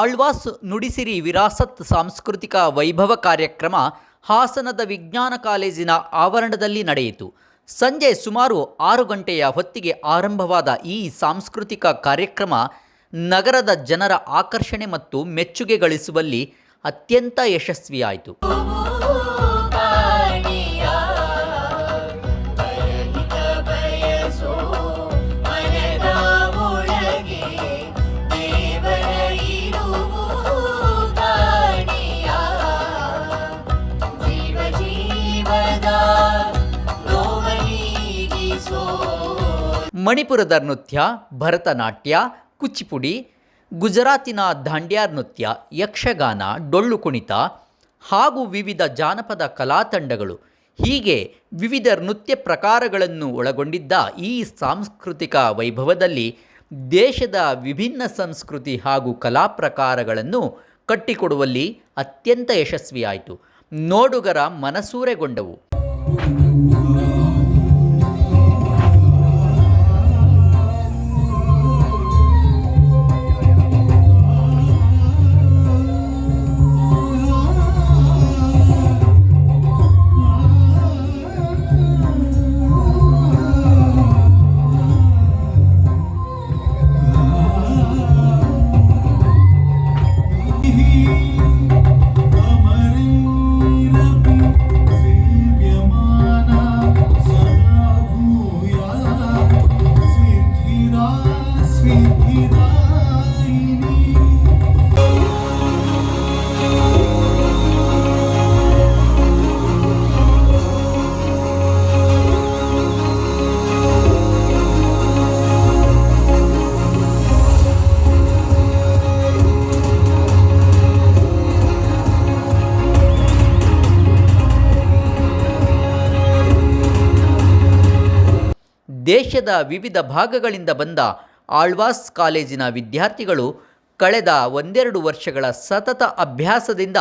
ಆಳ್ವಾಸ್ ನುಡಿಸಿರಿ ವಿರಾಸತ್ ಸಾಂಸ್ಕೃತಿಕ ವೈಭವ ಕಾರ್ಯಕ್ರಮ ಹಾಸನದ ವಿಜ್ಞಾನ ಕಾಲೇಜಿನ ಆವರಣದಲ್ಲಿ ನಡೆಯಿತು. ಸಂಜೆ ಸುಮಾರು ಆರು ಗಂಟೆಯ ಹೊತ್ತಿಗೆ ಆರಂಭವಾದ ಈ ಸಾಂಸ್ಕೃತಿಕ ಕಾರ್ಯಕ್ರಮ ನಗರದ ಜನರ ಆಕರ್ಷಣೆ ಮತ್ತು ಮೆಚ್ಚುಗೆ ಗಳಿಸುವಲ್ಲಿ ಅತ್ಯಂತ ಯಶಸ್ವಿಯಾಯಿತು. ಮಣಿಪುರದ ನೃತ್ಯ, ಭರತನಾಟ್ಯ, ಕುಚಿಪುಡಿ, ಗುಜರಾತಿನ ದಾಂಡ್ಯಾ ನೃತ್ಯ, ಯಕ್ಷಗಾನ, ಡೊಳ್ಳು ಕುಣಿತ ಹಾಗೂ ವಿವಿಧ ಜಾನಪದ ಕಲಾತಂಡಗಳು ಹೀಗೆ ವಿವಿಧ ನೃತ್ಯ ಪ್ರಕಾರಗಳನ್ನು ಒಳಗೊಂಡಿದ್ದ ಈ ಸಾಂಸ್ಕೃತಿಕ ವೈಭವದಲ್ಲಿ ದೇಶದ ವಿಭಿನ್ನ ಸಂಸ್ಕೃತಿ ಹಾಗೂ ಕಲಾ ಪ್ರಕಾರಗಳನ್ನು ಕಟ್ಟಿಕೊಡುವಲ್ಲಿ ಅತ್ಯಂತ ಯಶಸ್ವಿಯಾಯಿತು. ನೋಡುಗರ ಮನಸೂರೆಗೊಂಡವು. ದೇಶದ ವಿವಿಧ ಭಾಗಗಳಿಂದ ಬಂದ ಆಳ್ವಾಸ್ ಕಾಲೇಜಿನ ವಿದ್ಯಾರ್ಥಿಗಳು ಕಳೆದ ಒಂದೆರಡು ವರ್ಷಗಳ ಸತತ ಅಭ್ಯಾಸದಿಂದ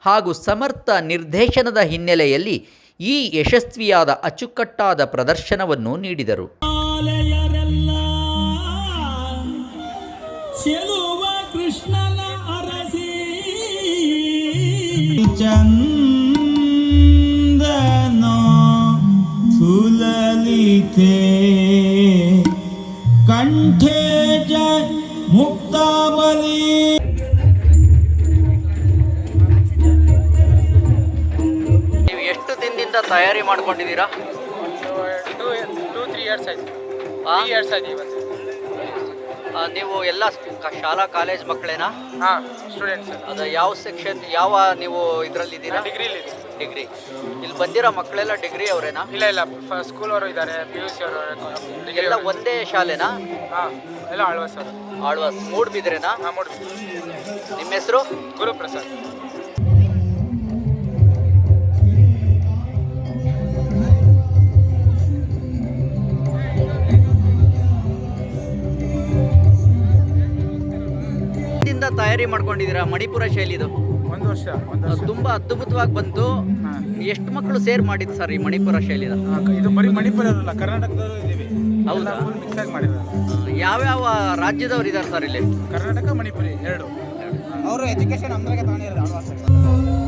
ಹಾಗೂ ಸಮರ್ಥ ನಿರ್ದೇಶನದ ಹಿನ್ನೆಲೆಯಲ್ಲಿ ಈ ಯಶಸ್ವಿಯಾದ ಅಚ್ಚುಕಟ್ಟಾದ ಪ್ರದರ್ಶನವನ್ನು ನೀಡಿದರು. ಚಂದನ ಸುಲಲಿತೆ. ಕಂಠೆ ಚ ಮುಕ್ತಾವಲಿ. ನೀವು ಎಷ್ಟು ದಿನದಿಂದ ತಯಾರಿ ಮಾಡ್ಕೊಂಡಿದ್ದೀರಾ? ಟೂ ಟೂ ತ್ರೀ ಇಯರ್ಸ್ ಆಯ್ತು. ಇಯರ್ಸ್ ಆಯ್ತು ಇವತ್ತು. ನೀವು ಎಲ್ಲ ಶಾಲಾ ಕಾಲೇಜ್ ಮಕ್ಕಳೇನಾ? ಹಾಂ ಸ್ಟೂಡೆಂಟ್ಸ್ ಅದು ಯಾವ ಸೆಕ್ಷನ್ ಯಾವ ನೀವು ಇದರಲ್ಲಿದ್ದೀರಾ? ಡಿಗ್ರಿಲಿ ಡಿಗ್ರಿ. ಇಲ್ಲಿ ಬಂದಿರೋ ಮಕ್ಕಳೆಲ್ಲ ಡಿಗ್ರಿ ಅವರೇನಾ? ಇಲ್ಲ ಇಲ್ಲ. ಸ್ಕೂಲ್ ಅವರು ಇದ್ದಾರೆ ಪಿ ಯು ಸಿ ಅವರು ಎಲ್ಲ ಒಂದೇ ಶಾಲೆನಾ? ಹಾಂ ಎಲ್ಲ ಆಳ್ವಾಸ್ ಅವರು ಆಳ್ವಾಸ್. ಮೂಡ್ಬಿದ್ರೇನಾ? ಹಾಂ ನಿಮ್ಮ ಹೆಸರು? ಗುರುಪ್ರಸಾದ್. ತಯಾರಿ ಮಾಡ್ಕೊಂಡಿದ್ದೀರಾ ಮಣಿಪುರ ಶೈಲಿದು? ಒಂದು ವರ್ಷ ಒಂದು ವರ್ಷ. ತುಂಬಾ ಅದ್ಭುತವಾಗಿ ಬಂತು. ಹಾಂ. ಎಷ್ಟು ಮಕ್ಕಳು ಸೇರ್ ಮಾಡಿದ್ ಸರ್ ಈ ಮಣಿಪುರ ಶೈಲಿ ಇದು ಬರೀ ಮಣಿಪುರ ಅಲ್ಲ ಕರ್ನಾಟಕದಲ್ಲೂ ಇದ್ದೀವಿ ಹೌದಾ? ಮಿಕ್ಸ್ ಆಗಿ ಯಾವ್ಯಾವ ರಾಜ್ಯದವ್ರು ಇದಾರೆ ಸರ್ ಇಲ್ಲಿ? ಕರ್ನಾಟಕ ಮಣಿಪುರಿ ಎರಡು. ಅವರು ಎಜುಕೇಶನ್ ಅಂದ್ರೆ ತಗೊಂಡಿರೋದು